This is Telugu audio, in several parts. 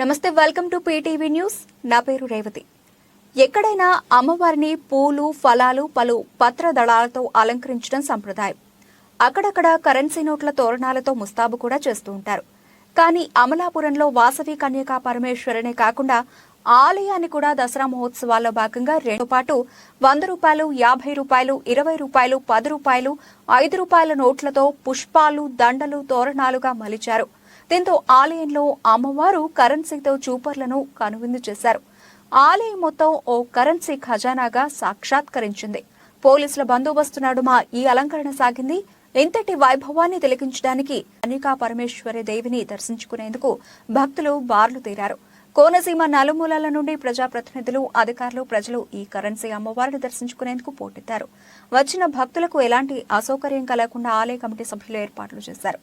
నమస్తే వెల్కమ్ టు పీటీవీ న్యూస్. నా పేరు రేవతి. ఎక్కడైనా అమ్మవారిని పూలు ఫలాలు పలు పత్ర దళాలతో అలంకరించడం సంప్రదాయం. అక్కడక్కడ కరెన్సీ నోట్ల తోరణాలతో ముస్తాబు కూడా చేస్తూ ఉంటారు. కానీ అమలాపురంలో వాసవి కన్యకా పరమేశ్వరనే కాకుండా ఆలయాన్ని కూడా దసరా మహోత్సవాల్లో భాగంగా రెండు పాటు వంద రూపాయలు యాభై రూపాయలు ఇరవై రూపాయలు పది రూపాయలు ఐదు రూపాయల నోట్లతో పుష్పాలు దండలు తోరణాలుగా మలిచారు. దీంతో ఆలయంలో అమ్మవారు కరెన్సీతో చూపర్లను కనువిందు చేశారు. ఆలయం మొత్తం ఓ కరెన్సీ ఖజానాగా సాక్షాత్కరించింది. పోలీసుల బందోబస్తు నడుమ ఈ అలంకరణ సాగింది. ఇంతటి వైభవాన్ని తిలకించడానికి అనికా పరమేశ్వరి దేవిని దర్శించుకునేందుకు భక్తులు బార్లు తీరారు. కోనసీమ నలుమూలల నుండి ప్రజాప్రతినిధులు అధికారులు ప్రజలు ఈ కరెన్సీ అమ్మవారిని దర్శించుకునేందుకు పోటెత్తారు. వచ్చిన భక్తులకు ఎలాంటి అసౌకర్యం కలగకుండా ఆలయ కమిటీ సభ్యులు ఏర్పాట్లు చేశారు.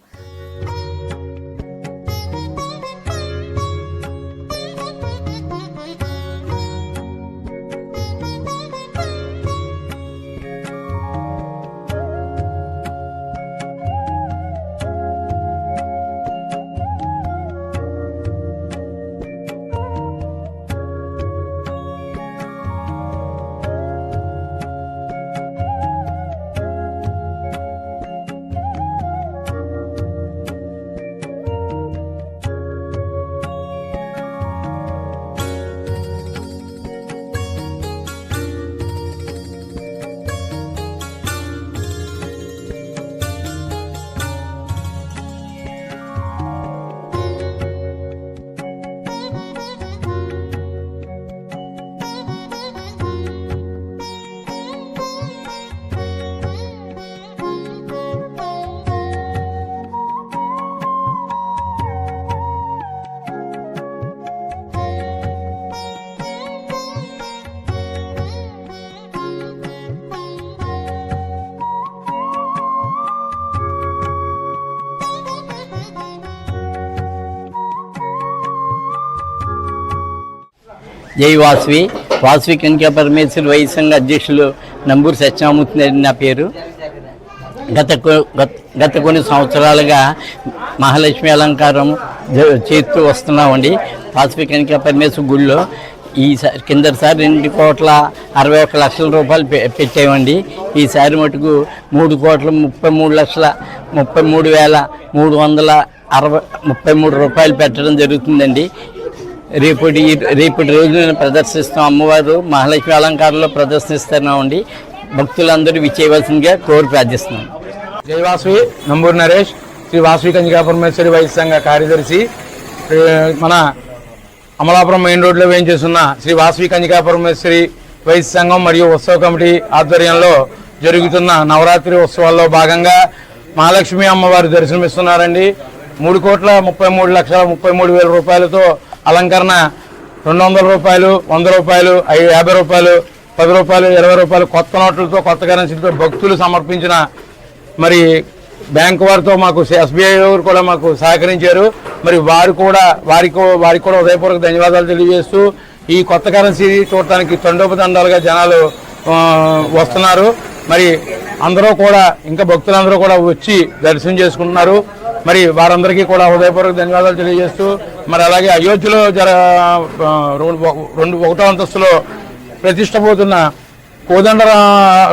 జై వాసవి. వాసవి కనికా పరమేశ్వరి వై సంఘ అధ్యక్షులు నంబూరు సత్యనామూర్తి అని నా పేరు. గత గత- కొన్ని సంవత్సరాలుగా మహాలక్ష్మి అలంకారం చేస్తూ వస్తున్నామండి. వాసవి కనికా పరమేశ్వరి గుడిలో ఈసారి కిందసారి రెండు కోట్ల అరవై ఒక్క లక్షల రూపాయలు పె- పెట్టామండి. ఈసారి మటుకు మూడు కోట్ల ముప్పై మూడు లక్షల ముప్పై మూడు వేల మూడు వందల అరవై ముప్పై మూడు రూపాయలు పెట్టడం జరుగుతుందండి. రేపటి రేపటి రోజున ప్రదర్శిస్తాం అమ్మవారు మహాలక్ష్మి అలంకారంలో ప్రదర్శిస్తున్నామండి. భక్తులందరూ విచ్చేయవలసిందిగా కోరి ప్రార్థిస్తున్నాం జై వాసువి నంబూరు నరేష్ శ్రీ వాసువి కంజికా పరమేశ్వరి వైద్య సంఘ కార్యదర్శి మన అమలాపురం మెయిన్ రోడ్లో వేయించేస్తున్న శ్రీ వాసువి కంజికా పరమేశ్వరి వైద్య సంఘం మరియు ఉత్సవ కమిటీ ఆధ్వర్యంలో జరుగుతున్న నవరాత్రి ఉత్సవాల్లో భాగంగా మహాలక్ష్మి అమ్మవారు దర్శనమిస్తున్నారండి. మూడు కోట్ల ముప్పై మూడు లక్షల ముప్పై మూడు వేల రూపాయలతో అలంకరణ రెండు వందల రూపాయలు వంద రూపాయలు ఐదు యాభై రూపాయలు పది రూపాయలు ఇరవై రూపాయలు కొత్త నోట్లతో కొత్త కరెన్సీలతో భక్తులు సమర్పించిన మరి బ్యాంకు వారితో మాకు ఎస్బీఐ వారు కూడా మాకు సహకరించారు. మరి వారు కూడా వారికి వారికి కూడా ఉదయపూర్వక ధన్యవాదాలు తెలియజేస్తూ ఈ కొత్త కరెన్సీ చూడటానికి తండోపదండాలుగా జనాలు వస్తున్నారు. మరి అందరూ కూడా ఇంకా భక్తులందరూ కూడా వచ్చి దర్శనం చేసుకుంటున్నారు. మరి వారందరికీ కూడా హృదయపూర్వక ధన్యవాదాలు తెలియజేస్తూ మరి అలాగే అయోధ్యలో జర రెండు రెండు ఒకటో అంతస్తులో ప్రతిష్టపోతున్న కోదండ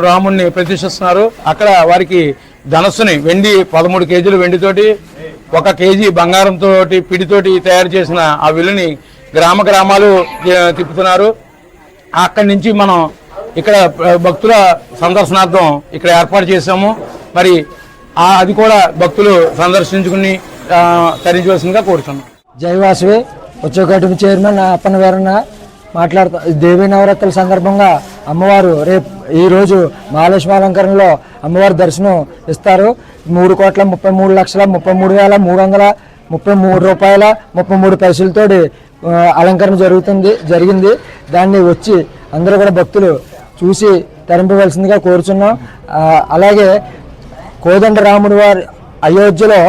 రాముణ్ణి ప్రతిష్ఠిస్తున్నారు. అక్కడ వారికి ధనస్సుని వెండి పదమూడు కేజీలు వెండితోటి ఒక కేజీ బంగారంతో పిడితోటి తయారు చేసిన ఆ విలుని గ్రామ గ్రామాలు తిప్పుతున్నారు. అక్కడి నుంచి మనం ఇక్కడ భక్తుల సందర్శనార్థం ఇక్కడ ఏర్పాటు చేశాము. మరి అది కూడా భక్తులు సందర్శించుకుని తరించవలసిందిగా కోరుతున్నాం జయవాసవి వాసవి. చైర్మన్ అప్పన వీరన్న మాట్లాడుతా దేవీ నవరాత్రుల సందర్భంగా అమ్మవారు రేపు ఈరోజు మహాలక్ష్మి అలంకరణలో అమ్మవారి దర్శనం ఇస్తారు. మూడు కోట్ల ముప్పై మూడు లక్షల ముప్పై మూడు వేల మూడు వందల ముప్పై మూడు రూపాయల ముప్పై మూడు పైసలతోటి అలంకరణ జరుగుతుంది జరిగింది. దాన్ని వచ్చి అందరూ కూడా భక్తులు చూసి తరింపవలసిందిగా కోరుచున్నాం. అలాగే కోదండ రాముడి వారి అయోధ్యలో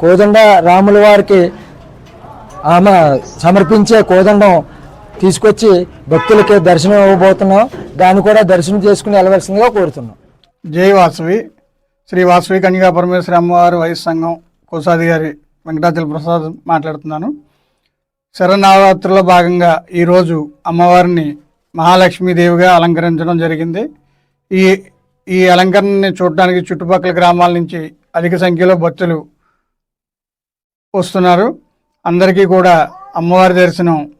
కోదండ రాముల వారికి ఆమె సమర్పించే కోదండం తీసుకొచ్చి భక్తులకి దర్శనం ఇవ్వబోతున్నాం. దాన్ని కూడా దర్శనం చేసుకుని వెళ్ళవలసిందిగా కోరుతున్నాం. జై వాసవి. శ్రీ వాసవి కన్యగా పరమేశ్వరి అమ్మవారి వయసు సంఘం కోశాధికారి వెంకటాచల ప్రసాద్ మాట్లాడుతున్నాను. శరన్నవరాత్రిలో భాగంగా ఈరోజు అమ్మవారిని మహాలక్ష్మీదేవిగా అలంకరించడం జరిగింది. ఈ ఈ అలంకరణని చూడడానికి చుట్టుపక్కల గ్రామాల నుంచి అధిక సంఖ్యలో భక్తులు వస్తున్నారు. అందరికీ కూడా అమ్మవారి దర్శనం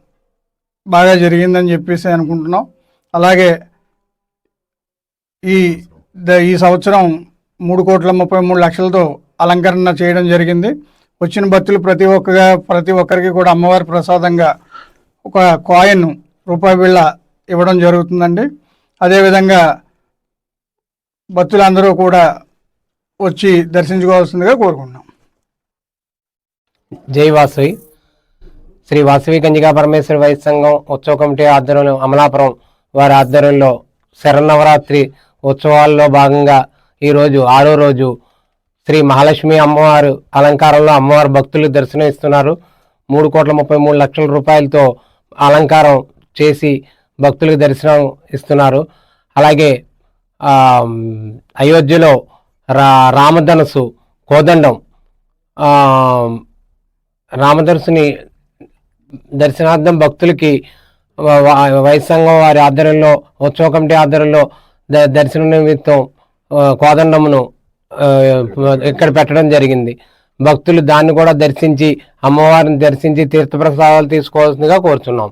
బాగా జరిగిందని చెప్పేసి అనుకుంటున్నాం. అలాగే ఈ ద- ఈ సంవత్సరం మూడు కోట్ల ముప్పై మూడు లక్షలతో అలంకరణ చేయడం జరిగింది. వచ్చిన భక్తులు ప్రతి ఒక్కగా ప్రతి ఒక్కరికి కూడా అమ్మవారి ప్రసాదంగా ఒక కాయిన్ రూపాయి బిళ్ళ ఇవ్వడం జరుగుతుందండి. అదేవిధంగా భక్తులందరూ కూడా వచ్చి దర్శించుకోవాల్సిందిగా కోరుకుంటున్నాం. జై వాసవి. శ్రీ వాసవి కంజికా పరమేశ్వర వైద్య సంఘం ఉత్సవ కమిటీ ఆధ్వర్యంలో అమలాపురం వారి ఆధ్వర్యంలో శరన్నవరాత్రి ఉత్సవాల్లో భాగంగా ఈరోజు ఆరో రోజు శ్రీ మహాలక్ష్మి అమ్మవారు అలంకారంలో అమ్మవారు భక్తులు దర్శనం ఇస్తున్నారు మూడు కోట్ల ముప్పై మూడు లక్షల రూపాయలతో అలంకారం చేసి భక్తులకు దర్శనం ఇస్తున్నారు. అలాగే అయోధ్యలో రా రామధనుసు కోదండం. రామధనుసుని దర్శనార్థం భక్తులకి వైసంగం వారి ఆధ్వర్యంలో ఉత్సవ కమిటీ ఆధ్వర్యంలో ద- దర్శన నిమిత్తం కోదండమును ఇక్కడ పెట్టడం జరిగింది. భక్తులు దాన్ని కూడా దర్శించి అమ్మవారిని దర్శించి తీర్థప్రసాదాలు తీసుకోవాల్సిందిగా కోరుచున్నాం.